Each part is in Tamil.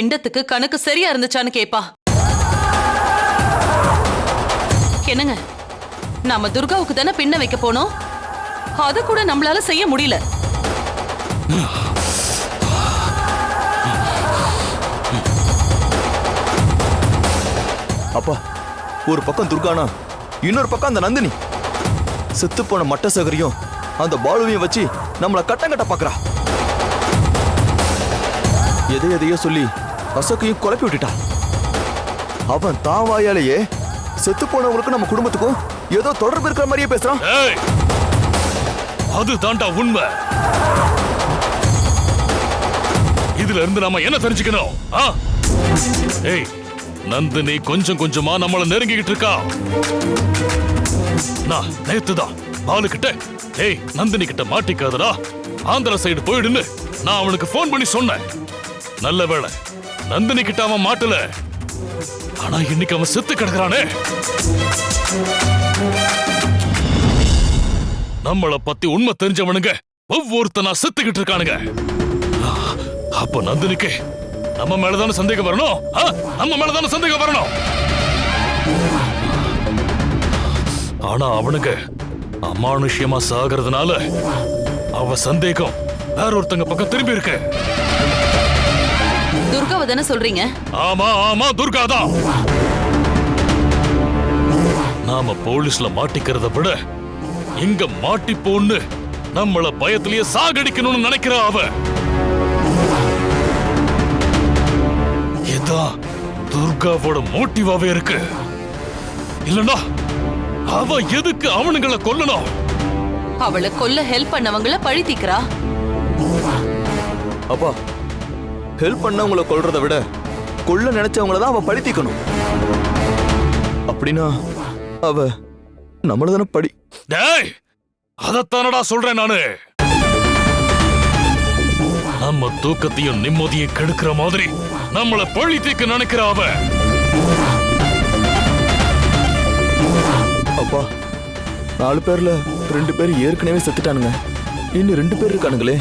பிண்டத்துக்கு கணக்கு சரியா இருந்துச்சான்னு கேப்பா. என்னங்க நாம துர்காவுக்கு தானே பின்ன வைக்க போனோம்? அத கூட நம்மளால செய்ய முடியல. அப்பா ஒரு பக்கம் துர்கானா இன்னொரு பக்கம் அந்த நந்தினி. செத்து போன மட்ட சகரியும் அந்த பாலுவையும் வச்சு நம்மள கட்டங்கட்ட பாக்குறா எதை எதையோ சொல்லி அசோக்கையும் குழப்பி விட்டுட்டா அவன் தான் வாயாலேயே செத்து போனவங்களுக்கும் நம்ம குடும்பத்துக்கும் ஏதோ தொடர்பு இருக்கிற மாதிரியே பேசுறான். அது தாண்டா உண்மை. இதுல இருந்து நாம என்ன தெரிஞ்சுக்கணும்? ஏய் நந்தினி கொஞ்சம் கொஞ்சமா நம்மள நெருங்கிக்கிட்டு இருக்கா. நான் நேத்துதான் பாலு கிட்ட ஏய் நந்தினி கிட்ட மாட்டிக்காதடா. ஆந்திரா சைடு போயிடுன்னு நான் அவனுக்கு ஃபோன் பண்ணி சொன்னேன். நல்ல வேலை நந்தினி கிட்ட அவன் மாட்டல. ஆனா இன்னைக்கு அவன் செத்து கிடக்குறானே. நம்மள பத்தி உண்மை தெரிஞ்சவனுங்க ஒவ்வொருத்தனா செத்துக்கிட்டு இருக்கானுங்க. அப்ப நந்தினிக்கு நம்ம மேலதான சந்தேகம் வரணும்? நம்ம மேலதான சந்தேகம் வரணும்? ஆனா அவனுங்க அமானுஷ்யமா சாகிறதுனால அவ சந்தேகம் வேற ஒருத்தங்க பக்கம் திரும்பி இருக்கு. துர்காவை தானே சொல்றீங்க? ஆமா ஆமா துர்காதான் நாம போலீஸ்ல மாட்டிக்கிறத விட இங்க மாட்டிப்போன்னு நம்மள பயத்திலேயே சாகடிக்கணும்னு நினைக்கிறா அவ. இதான் துர்காவோட மோட்டிவாவே இருக்கு. இல்லனா அவ எதுக்கு அவனுங்கள கொல்லணும்? அவளை கொல்ல ஹெல்ப் பண்ணவங்கள பழி தீக்கிறா. அப்பா ஹெல்ப் பண்ணவங்கள கொல்றத விட கொல்ல நினைச்சவங்கள தான் அவ பழி தீக்கணும் அப்படின்னா அவ நம்மள தானே படி டேய் அதத்தானடா சொல்றேன் நானு. நம்ம தூக்கத்தையும் நிம்மதியும் கெடுக்கிற மாதிரி நம்மள பழி தீக்க நினைக்கிற அவ. அப்பா நாலு பேர்ல ரெண்டு பேர் ஏற்கனவே செத்துட்டானுங்க. இன்னும் ரெண்டு பேர் இருக்கானுங்களே.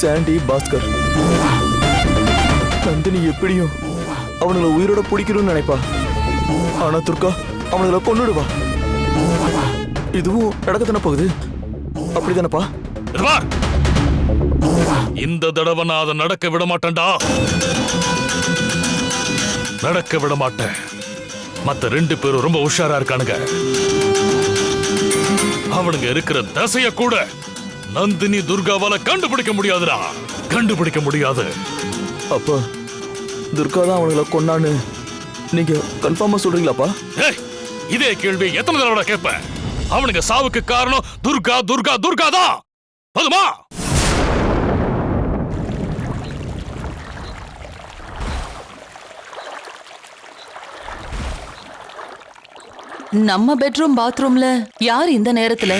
சாண்டி பாஸ்கர். நந்தினி எப்படியும் அவனுங்களை உயிரோட பிடிக்கணும்னு நினைப்பா. ஆனா துர்கா அவனுங்களை கொன்னுடுவா. இதுவும் நடக்கத்தானே போகுது? அப்படிதானப்பா. இந்த தடவை நான் அதை நடக்க விட மாட்டேன்டா. நடக்க விட மாட்டேன். மத்த ரெண்டு பேரும் ரொம்ப உஷாரா இருக்கானுங்க. அவனுங்க இருக்கிற தசைய கூட நந்தினி துர்காவால கண்டுபிடிக்க முடியாதுடா. கண்டுபிடிக்க முடியாது. அப்பா துர்கா தான் அவனுங்களை கொன்னான்னு நீங்க கன்ஃபார்மா சொல்றீங்களாப்பா? இதே கேள்வி எத்தனை தடவை கேட்பேன்? அவனுங்க சாவுக்கு காரணம் துர்கா துர்கா துர்கா தான். போதுமா? நம்ம பெட்ரூம் பாத்ரூம்ல யார் இந்த நேரத்துல?